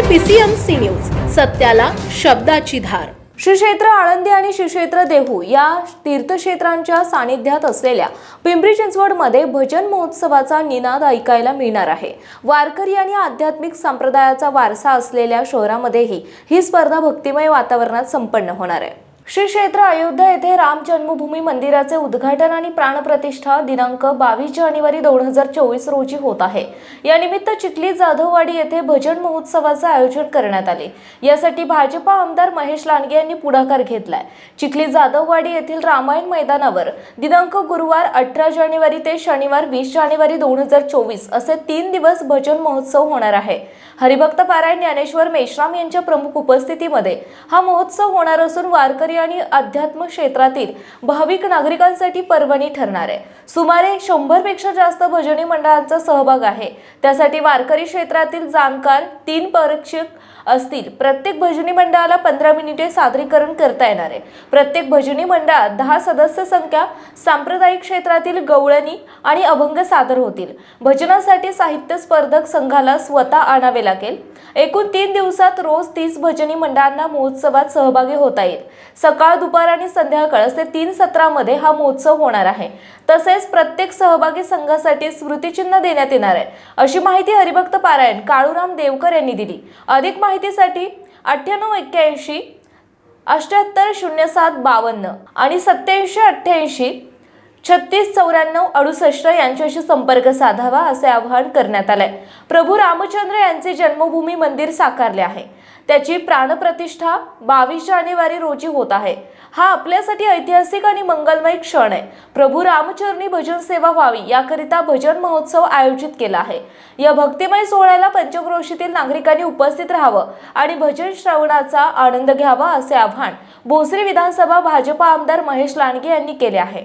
PCMC news सत्याला शब्दाची धार. श्री क्षेत्र आळंदी आणि श्री क्षेत्र देहू या तीर्थक्षेत्रांच्या सानिध्यात असलेल्या पिंपरी चिंचवडमध्ये भजन महोत्सवाचा निनाद ऐकायला मिळणार आहे. वारकरी आणि आध्यात्मिक संप्रदायाचा वारसा असलेल्या शहरामध्येही ही स्पर्धा भक्तिमय वातावरणात संपन्न होणार आहे. श्री क्षेत्र अयोध्या येथे राम जन्मभूमी मंदिराचे उद्घाटन आणि प्राणप्रतिष्ठा दिनांक बावीस जानेवारी दोन हजार चोवीस रोजी होत आहे. या निमित्त चिखली जाधववाडी येथे भजन महोत्सवाचे आयोजन करण्यात आले. यासाठी भाजपा आमदार महेश लांडगे यांनी पुढाकार घेतलाय. चिखली जाधववाडी येथील रामायण मैदानावर दिनांक गुरुवार अठरा जानेवारी ते शनिवार वीस जानेवारी दोन हजार चोवीस असे तीन दिवस भजन महोत्सव होणार आहे. हरिभक्त पारायण ज्ञानेश्वर मेश्राम यांच्या प्रमुख उपस्थितीमध्ये हा महोत्सव होणार असून वारकरी आणि अध्यात्म क्षेत्रातील भाविक नागरिकांसाठी पर्वणी ठरणार आहे. सुमारे शंभरपेक्षा जास्त भजनी मंडळांचा सहभाग आहे. त्यासाठी वारकरी क्षेत्रातील जाणकार तीन परीक्षक असतील. प्रत्येक भजनी मंडळाला पंधरा मिनिटे सादरीकरण करता येणार आहे. प्रत्येक भजनी मंडळात दहा सदस्य संख्या सांप्रदायिक क्षेत्रातील गवळणी आणि अभंग सादर होतील. भजनासाठी साहित्य स्पर्धक संघाला स्वतः आणावे लागेल. एकूण तीन दिवसात रोज तीस भजनी मंडळांना महोत्सवात सहभागी होता येईल. सकाळ दुपार आणि संध्याकाळ असे तीन सत्रामध्ये हा महोत्सव होणार आहे. तसेच प्रत्येक सहभागी संघासाठी स्मृतिचिन्ह देण्यात येणार आहे. अशी माहिती हरिभक्त पारायण काळूराम देवकर यांनी दिली. अधिक माहितीसाठी अठ्ठ्याण्णव एक्क्याऐंशी अठ्याहत्तर शून्य सात बावन्न आणि सत्याऐंशी अठ्ठ्याऐंशी छत्तीस चौऱ्याण्णव अडुसष्ट यांच्याशी संपर्क साधावा असे आवाहन करण्यात आलंय. प्रभू रामचंद्र यांचे जन्मभूमी मंदिर साकारले आहे. त्याची प्राणप्रतिष्ठा बावीस जानेवारी रोजी होत आहे. हा आपल्यासाठी ऐतिहासिक आणि मंगलमय क्षण आहे. प्रभू रामचरणी भजन सेवा व्हावी याकरिता भजन महोत्सव आयोजित केला आहे. या भक्तिमय सोहळ्याला पंचक्रोशीतील नागरिकांनी उपस्थित राहावं आणि भजन श्रवणाचा आनंद घ्यावा असे आव्हान भोसरी विधानसभा भाजपा आमदार महेश लांडगे यांनी केले आहे.